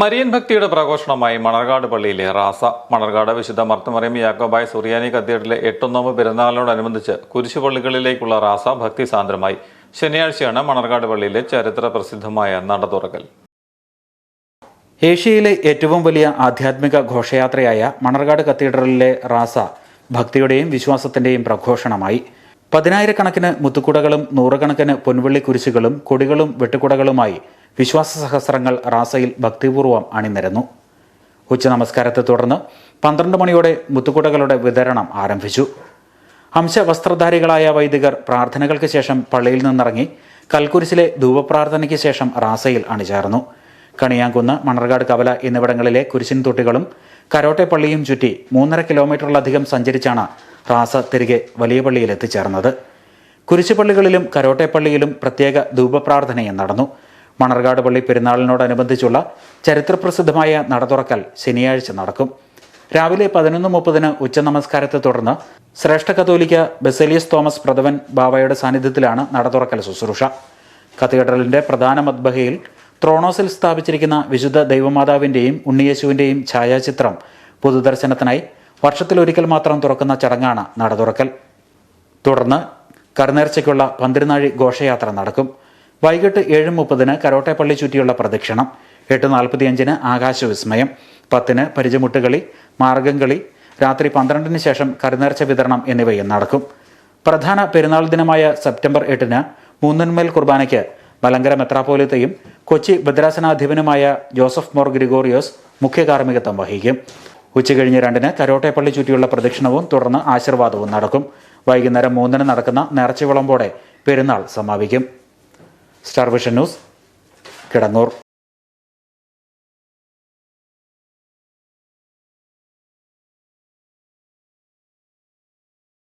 Marian ഭക്തിയുടെ പ്രഘോഷണമായി മണർകാട് പള്ളിയിലെ റാസ. മണർകാട് വിശുദ്ധ മർത്തമറിയം യാക്കോബായ് സുറിയാനി കത്തീഡ്രലിലെ എട്ടൊന്നോമ്പ് പെരുന്നാളിനോടനുബന്ധിച്ച് കുരിശുപള്ളികളിലേക്കുള്ള റാസ ഭക്തിസാന്ദ്രമായി ശനിയാഴ്ചയാണ് മണർകാട് പള്ളിയിലെ ചരിത്ര പ്രസിദ്ധമായ നട തുറക്കൽ. ഏഷ്യയിലെ ഏറ്റവും വലിയ ആധ്യാത്മിക ഘോഷയാത്രയായ മണർകാട് കത്തീഡ്രലിലെ റാസ ഭക്തിയുടെയും വിശ്വാസത്തിന്റെയും പ്രഘോഷണമായി. പതിനായിരക്കണക്കിന് മുത്തുക്കുടകളും നൂറുകണക്കിന് പൊൻവെള്ളി കുരിശുകളും കൊടികളും വെട്ടുകുടകളുമായി വിശ്വാസ സഹസ്രങ്ങൾ റാസയിൽ ഭക്തിപൂർവം അണിനിരന്നു. ഉച്ച നമസ്കാരത്തെ തുടർന്ന് പന്ത്രണ്ട് മണിയോടെ മുത്തുകുടകളുടെ വിതരണം ആരംഭിച്ചു. അംശവസ്ത്രധാരികളായ വൈദികർ പ്രാർത്ഥനകൾക്ക് ശേഷം പള്ളിയിൽ നിന്നിറങ്ങി കൽക്കുരിശിലെ ധൂപപ്രാർത്ഥനയ്ക്ക് ശേഷം റാസയിൽ അണിചേർന്നു. കണിയാങ്കുന്ന് മണർകാട് കവല എന്നിവിടങ്ങളിലെ കുരിശിൻ തൊട്ടികളും കരോട്ടെ പള്ളിയും ചുറ്റി മൂന്നര കിലോമീറ്ററിലധികം സഞ്ചരിച്ചാണ് റാസ തിരികെ വലിയ പള്ളിയിൽ എത്തിച്ചേർന്നത്. കുരിശുപള്ളികളിലും കരോട്ടെ പള്ളിയിലും പ്രത്യേക ധൂപപ്രാർത്ഥനയും നടന്നു. മണർകാട് പള്ളി പെരുന്നാളിനോടനുബന്ധിച്ചുള്ള ചരിത്രപ്രസിദ്ധമായ നട തുറക്കൽ ശനിയാഴ്ച നടക്കും. രാവിലെ പതിനൊന്ന് മുപ്പതിന് ഉച്ചനമസ്കാരത്തെ തുടർന്ന് ശ്രേഷ്ഠ കത്തോലിക്ക ബെസേലിയസ് തോമസ് പ്രഥവൻ ബാവയുടെ സാന്നിധ്യത്തിലാണ് നട തുറക്കൽ ശുശ്രൂഷ. കത്തീഡ്രലിന്റെ പ്രധാന മദ്ബഹയിൽ ത്രോണോസിൽ സ്ഥാപിച്ചിരിക്കുന്ന വിശുദ്ധ ദൈവമാതാവിന്റെയും ഉണ്ണിയേശുവിന്റെയും ഛായാചിത്രം പൊതുദർശനത്തിനായി വർഷത്തിലൊരിക്കൽ മാത്രം തുറക്കുന്ന ചടങ്ങാണ് നട തുറക്കൽ തുടർന്ന് കരുനേർച്ചയ്ക്കുള്ള പന്തിരുനാഴി ഘോഷയാത്ര നടക്കും. വൈകിട്ട് ഏഴ് മുപ്പതിന് കരോട്ടെപ്പള്ളി ചുറ്റിയുള്ള പ്രദക്ഷിണം എട്ട് നാൽപ്പത്തിയഞ്ചിന് ആകാശവിസ്മയം പത്തിന് പരിചമുട്ടുകളി മാർഗംകളി രാത്രി പന്ത്രണ്ടിന് ശേഷം കരുനേർച്ച വിതരണം എന്നിവയും നടക്കും. പ്രധാന പെരുന്നാൾ ദിനമായ സെപ്റ്റംബർ എട്ടിന് മൂന്നന്മേൽ കുർബാനയ്ക്ക് മലങ്കര മെത്രാപോലിത്തയും കൊച്ചി ഭദ്രാസനാധിപനുമായ ജോസഫ് മോർ ഗ്രിഗോറിയോസ് മുഖ്യ കാർമ്മികത്വം വഹിക്കും. ഉച്ചകഴിഞ്ഞ് രണ്ടിന് കരോട്ടെപ്പള്ളി ചുറ്റിയുള്ള പ്രദക്ഷിണവും തുടർന്ന് ആശീർവാദവും നടക്കും. വൈകുന്നേരം മൂന്നിന് നടക്കുന്ന നേർച്ചവിളമ്പോടെ പെരുന്നാൾ സമാപിക്കും. Star vision news Kidangoor